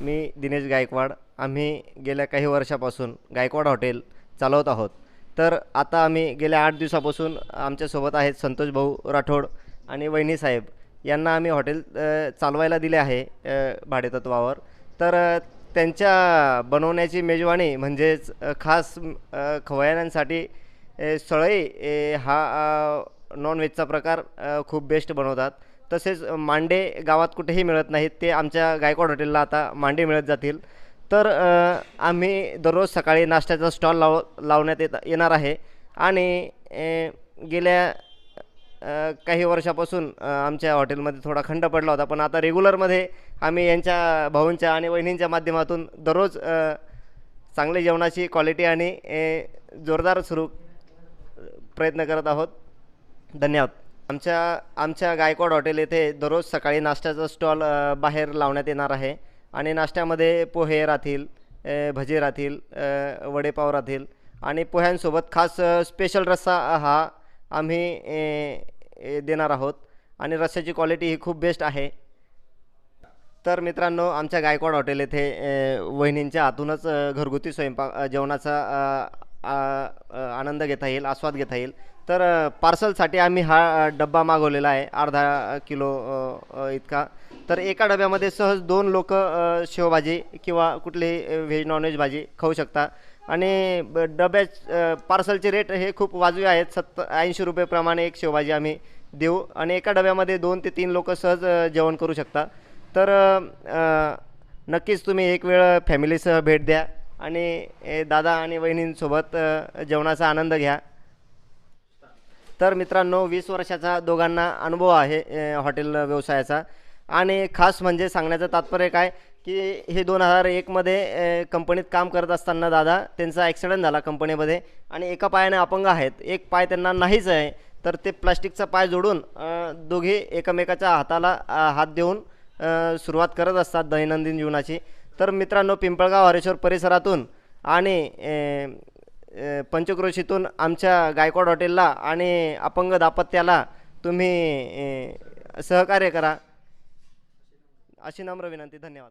मी दिनेश गायकवाड. आम्ही गेल्या काही वर्षापासून गायकवाड हॉटेल चालवत आहोत. तर आता आम्ही गेल्या आठ दिवसापासून आमच्यासोबत आहेत संतोष भाऊ राठोड आणि वहिनी साहेब. यांना आम्ही हॉटेल चालवायला दिले आहे भाडेतत्वावर. तर त्यांच्या बनवण्याची मेजवानी म्हणजेच खास अ, खवय्यांसाठी सळई हा नॉनव्हेजचा प्रकार खूप बेस्ट बनवतात. तसेच मांडे गावात कुठेही मिळत नाहीत. ते आमच्या गायकवाड हॉटेलला आता मांडे मिळत जातील. तर आम्ही दररोज सकाळी नाश्त्याचा स्टॉल लाव लावण्यात येत येणार आहे. आणि गेल्या काही वर्षापासून आमच्या हॉटेलमध्ये थोडा खंड पडला होता. पण आता रेग्युलरमध्ये आम्ही यांच्या भाऊंच्या आणि वहिनींच्या माध्यमातून दररोज अ, चांगली जेवणाची क्वालिटी आणि ए, जोरदार सुरू प्रयत्न करत आहोत. धन्यवाद. आमच्या आमच्या गायकवाड हॉटेल येथे दररोज सकाळी नाश्त्याचा स्टॉल बाहेर लावण्यात येणार आहे. आणि नाश्त्यामध्ये पोहे राहतील भजे भजी राहतील वडेपाव राहतील. आणि पोह्यांसोबत खास स्पेशल रस्सा हा आम्ही देणार आहोत. आणि रस्स्याची क्वालिटी ही खूप बेस्ट आहे. तर मित्रांनो आमच्या गायकवाड हॉटेल येथे वहिनींच्या हातूनच घरगुती स्वयंपाक जेवणाचा आनंद घेता येईल आस्वाद घेता येईल. तर पार्सलसाठी आम्ही हा डब्बा मागवलेला आहे अर्धा किलो इतका. तर एका डब्यामध्ये सहज दोन लोक शेवभाजी किंवा कुठलीही व्हेज नॉनव्हेज भाजी खाऊ शकता. आणि ब- डब्या पार्सलचे रेट हे खूप वाजवी आहेत. सत्त ऐंशी रुपयेप्रमाणे एक शेवभाजी आम्ही देऊ. आणि एका डब्यामध्ये दोन ते तीन लोक सहज जेवण करू शकता. तर नक्कीच तुम्ही एक वेळ फॅमिलीसह भेट द्या. आणि दादा आणि वहिनींसोबत जेवणाचा आनंद घ्या. तर मित्रांनो वीस वर्षाचा दोघांना अनुभव आहे हॉटेल व्यवसायाचा. आणि खास म्हणजे सांगण्याचं तात्पर्य काय की हे दोन हजार एकमध्ये कंपनीत काम करत असताना दादा त्यांचा ॲक्सिडेंट झाला कंपनीमध्ये आणि एका पायाने अपंग आहेत. एक पाय त्यांना नाहीच आहे तर ते प्लास्टिकचा पाय जोडून दोघे एकमेकाच्या हाताला हात देऊन सुरुवात करत असतात दैनंदिन जीवनाची. तर मित्रांनो पिंपळगाव हरेश्वर परिसरातून आणि पंचक्रोशीतून आमच्या गायकवाड हॉटेलला आणि अपंग दापत्याला तुम्ही सहकार्य करा. अशी नम्र विनंती. धन्यवाद.